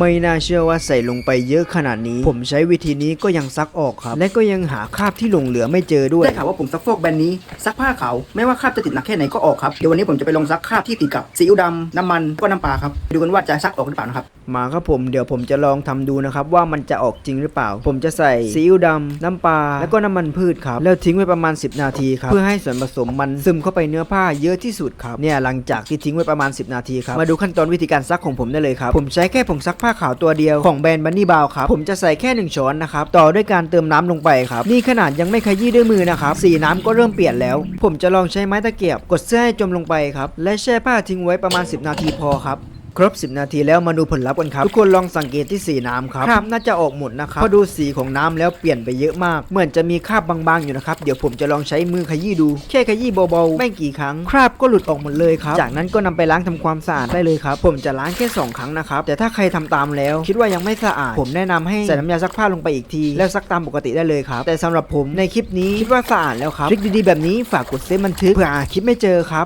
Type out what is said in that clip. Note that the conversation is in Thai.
ไม่น่าเชื่อว่าใส่ลงไปเยอะขนาดนี้ ผมใช้วิธีนี้ก็ยังซักออกครับ และก็ยังหาคราบที่หลงเหลือไม่เจอด้วยได้ข่าวว่าผมซักฟอกแบรนด์นี้ซักผ้าขาวไม่ว่าคราบจะติดหนักแค่ไหนก็ออกครับเดี๋ยววันนี้ผมจะไปลองซักคราบที่ติดกับซีอิ๊วดำน้ำมันก็น้ำปลาครับไปดูกันว่าจะซักออกหรือเปล่านะครับมาครับผมเดี๋ยวผมจะลองทำดูนะครับว่ามันจะออกจริงหรือเปล่า ผมจะใส่ซีอิ๊วดำน้ำปลาแล้วก็น้ำมันพืชครับแล้วทิ้งไว้ประมาณ 10 นาทีครับเพื่อให้ส่วนผสมมันซึมเข้าไปเนื้อผ้าเยอะที่สุดครับเนี่ยหลังจากที่ทิ้งไว้ประมาณ 10 นาทีครับมาดูขั้นตอนวิธีการซักของผมได้เลยครับผมใช้แค่ผงซักผ้าขาวตัวเดียวของแบรนด์บันนี่บาวครับ ผมจะใส่แค่หนึ่งช้อนนะครับ ต่อด้วยการเติมน้ำลงไปครับ นี่ขนาดยังไม่ขยี้ด้วยมือนะครับ สีน้ำก็เริ่มเปลี่ยนแล้ว ผมจะลองใช้ไม้ตะเกียบ กดเสื้อให้จมลงไปครับ และแช่ผ้าทิ้งไว้ประมาณ 10 นาทีพอครับ ครบ 10 นาทีแล้วมาดูผลลัพธ์กันครับ ทุกคนลองสังเกตที่สีน้ำครับคราบน่าจะออกหมดนะครับเพราะดูสีของน้ำแล้วเปลี่ยนไปเยอะมาก เหมือนจะมีคราบบางๆอยู่นะครับเดี๋ยวผมจะลองใช้มือขยี้ดูแค่ขยี้เบาๆไม่กี่ครั้งคราบก็หลุดออกหมดเลยครับจากนั้นก็นำไปล้างทำความสะอาดได้เลยครับผมจะล้างแค่ 2 ครั้งนะครับแต่ถ้าใครทำตามแล้ว คิดว่ายังไม่สะอาด ผมแนะนำให้ใส่น้ำยาซักผ้าลงไปอีกที แล้วซักตามปกติได้เลยครับแต่สำหรับผมในคลิปนี้คิดว่าสะอาดแล้วครับทริคดีๆแบบนี้ฝากกดเซฟบันทึกเพื่อหาคลิปไม่เจอครับ